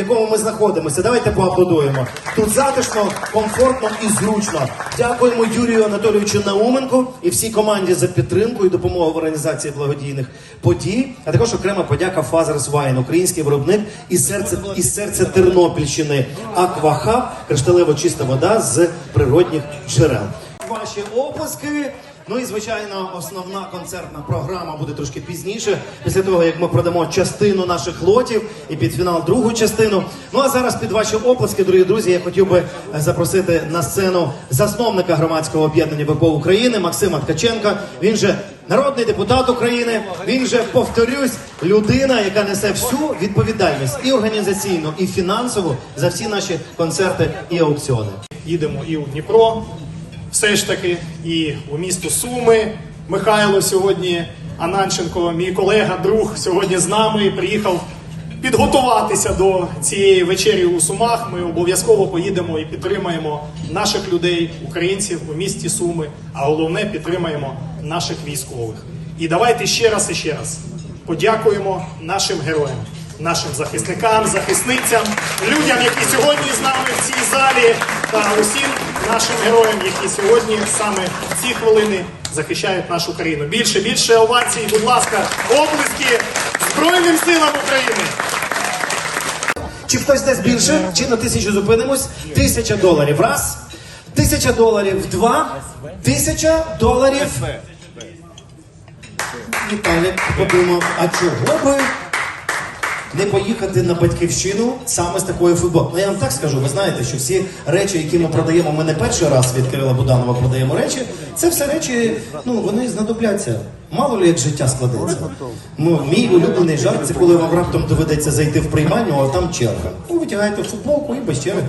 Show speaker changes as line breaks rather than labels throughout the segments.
якому ми знаходимося. Давайте поаплодуємо. Тут затишно, комфортно і зручно. Дякуємо Юрію Анатолійовичу Науменку і всій команді за підтримку і допомогу в організації благодійних подій. А також окрема подяка Фазерс Вайн, український виробник і серце і серце Тернопільщини. Аквахаб, кришталево чиста вода з природних джерел. Ваші оплески. Ну і звичайно, основна концертна програма буде трошки пізніше, після того як ми продамо частину наших лотів і під фінал другу частину. Ну а зараз під ваші оплески, дорогі друзі, я хотів би е, запросити на сцену засновника громадського об'єднання ВПО України Максима Ткаченка. Він же народний депутат України. Він же повторюсь, людина, яка несе всю відповідальність і організаційну, і фінансову за всі наші концерти і аукціони.
їдемо і у Дніпро, все ж таки, і у місто Суми. Михайло сьогодні, Ананченко, мій колега, друг, сьогодні з нами приїхав підготуватися до цієї вечері у Сумах. Ми обов'язково поїдемо і підтримаємо наших людей, українців у місті Суми, а головне підтримаємо наших військових. І давайте ще раз і ще раз подякуємо нашим героям, нашим захисникам, захисницям, людям, які сьогодні з нами в цій залі, та усім нашим героям, які сьогодні саме в ці хвилини захищають нашу країну. Більше, більше овацій, будь ласка, оплески Збройним силам України!
Чи хтось дасть більше, чи на тисячу зупинимось? Тисяча доларів. Раз. Тисяча доларів. Два. Тисяча доларів. Віталік подумав, а чого би не поїхати на батьківщину саме з такою футболкою? Ну я вам так скажу, ви знаєте, що всі речі, які ми продаємо, ми не перший раз від Кирила Буданова продаємо речі. Це все речі, ну вони знадобляться. Мало ли як життя складеться. Ну, мій улюблений жарт це коли вам раптом доведеться зайти в приймальню, а там черга. Ну, витягаєте футболку і без черги.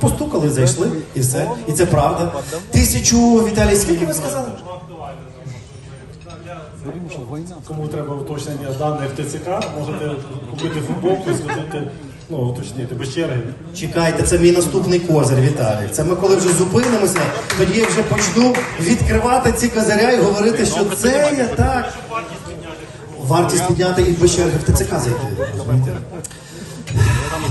Постукали, зайшли, і все. І це правда. Тисячу Віталій, скільки ви сказали?
Кому треба уточнення даних в ТЦК, можете купити футболку і сходити, ну, уточнити без черги.
Чекайте, це мій наступний козир, Віталій. Це ми коли вже зупинимося, тоді я вже почну відкривати ці козиря і говорити, що це я так. Вартість підняти і без черги в ТЦК зайти.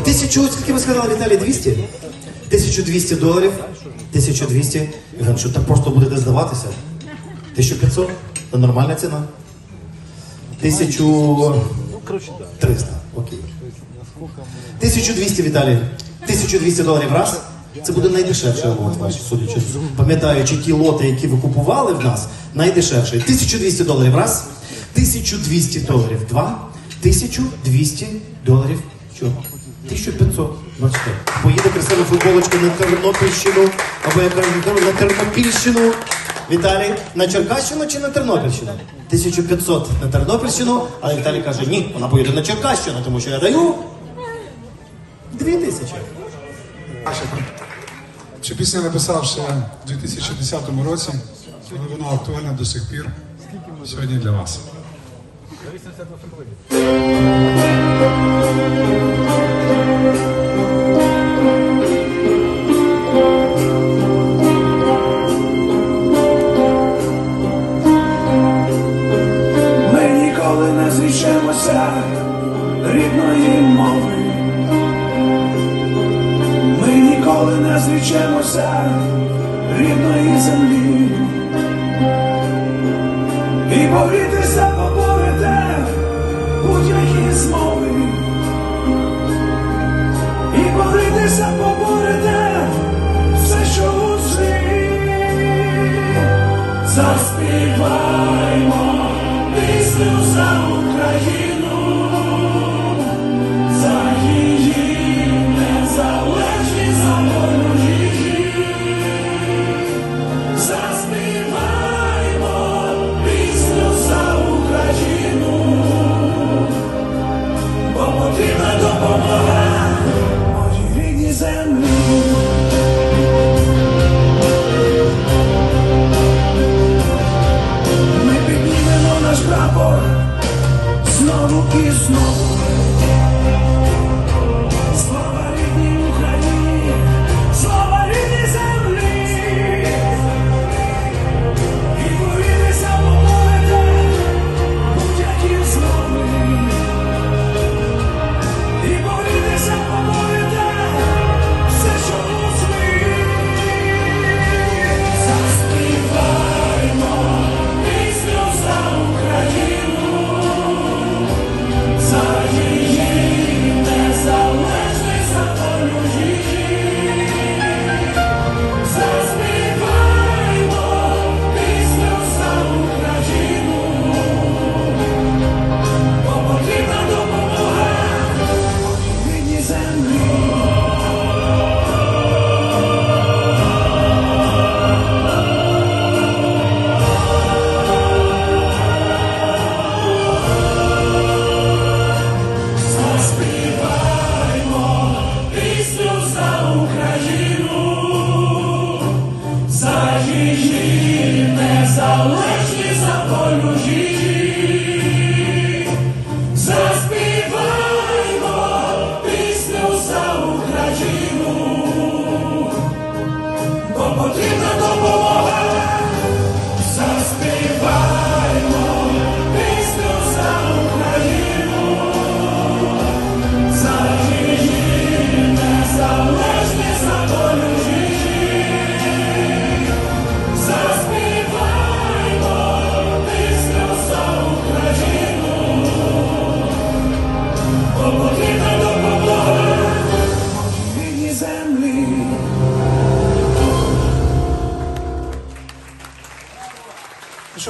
Тисячу, скільки ви сказали, Віталій, 200? 1200 доларів. 1200. Євген, що так просто будете здаватися? 1500? Це нормальна ціна. 1300. Окей. 1200, Віталій. 1200 доларів раз. Це буде найдешевший лот ваш, судячи. Пам'ятаючи ті лоти, які ви купували в нас, найдешевший. 1200 доларів раз. 1200 доларів два. 1200 доларів що? 1500. Бачите. Поїде красива футболочка на Тернопільщину, або я кажу на Тернопільщину. Віталій, на Черкащину чи на Тернопільщину? 1500 на Тернопільщину, але Віталій каже, ні, вона поїде на Черкащину, тому що я даю 2000.
Цю пісню написав в 2010 році, але вона актуальна до сих пір. Сьогодні для вас.
І борітися поборете будь-які змови. І борітися поборете все, що у житті Заспіваймо Abba.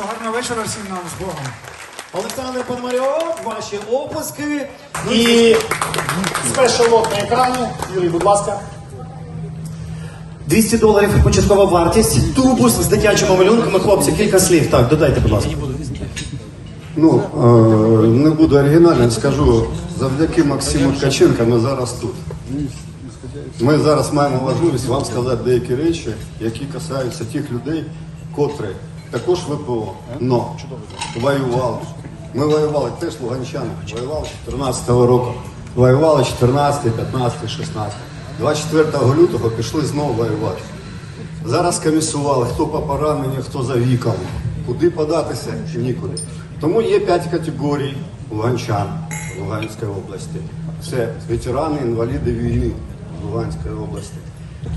Вечора всім нам з Богом.
Олександр Пономарьов, ваші опуски.
І спешалот на екрані. Юрій, будь ласка.
200 доларів початкова вартість. Тубус з дитячими малюнками. Хлопці, кілька слів. Так, додайте, будь ласка.
Ну, е, не буду оригінальним, скажу, завдяки Максиму Ткаченка ми зараз тут. Ми зараз маємо можливість вам сказати деякі речі, які касаються тих людей, котрі також ВПО, но воювали. Ми воювали теж луганчани, воювали 14-го року, воювали 14, 15, 16. 24 лютого пішли знову воювати. Зараз комісували, хто по пораненню, хто за віком. Куди податися чи нікуди. Тому є п'ять категорій луганчан Луганської області. Це ветерани, інваліди війни Луганської області.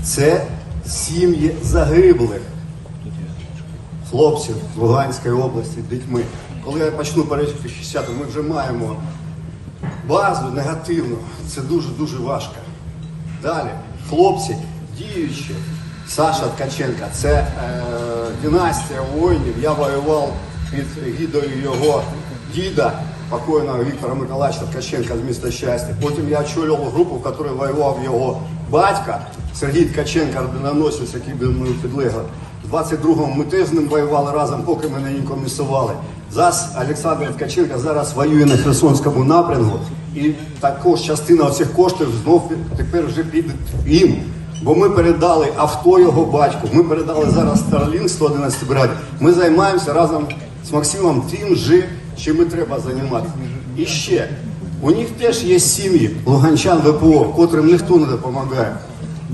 Це сім'ї загиблих хлопців з Луганської області, дітьми. Коли я почну перечити 60 ми вже маємо базу негативну. Це дуже-дуже важко. Далі, хлопці, діючі, Саша Ткаченка, це е, династія воїнів. Я воював під гідою його діда, покойного Віктора Миколаївича Ткаченка з міста Щастя. Потім я очолював групу, в якій воював його батька Сергій Ткаченко, орденоносець, який був мною підлеглий. В 22-му ми теж з ним воювали разом, поки мене не комісували. Зараз Олександр Ткаченко зараз воює на Херсонському напрямку. І також частина цих коштів знов тепер вже піде їм. Бо ми передали авто його батьку, ми передали зараз Starlink 111 бригаді. Ми займаємося разом з Максимом тим же, чим і треба займатися. І ще, у них теж є сім'ї луганчан ВПО, котрим ніхто не допомагає.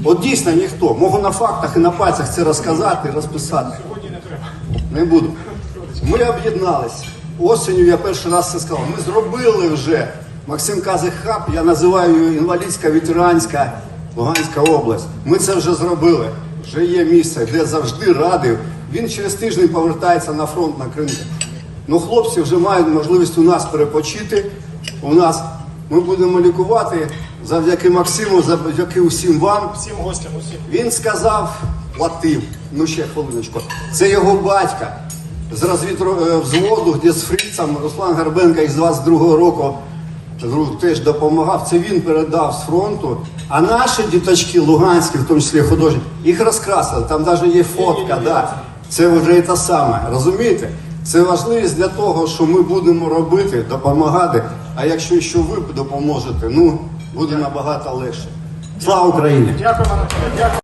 От дійсно ніхто. Можу на фактах і на пальцях це розказати розписати. Не треба. Не буду. Ми об'єднались. Осінню я перший раз це сказав. Ми зробили вже Максим каже хаб, я називаю його інвалідська ветеранська Луганська область. Ми це вже зробили. Вже є місце, де завжди радив. Він через тиждень повертається на фронт на Крим. Ну, хлопці вже мають можливість у нас перепочити. У нас ми будемо лікувати завдяки Максиму, завдяки усім вам.
Всім гостям, усім.
Він сказав, платив, ну ще хвилиночку. Це його батька з розвідро е, взводу, де з фрицем Руслан Гарбенко із 22-го року теж допомагав. Це він передав з фронту. А наші діточки, луганські, в тому числі художні, їх розкрасили. Там навіть є фотка. Да. Це вже і те саме. Розумієте? Це важливість для того, що ми будемо робити, допомагати. А якщо ще ви допоможете, ну буде набагато легше. Слава Україні!
Дякую.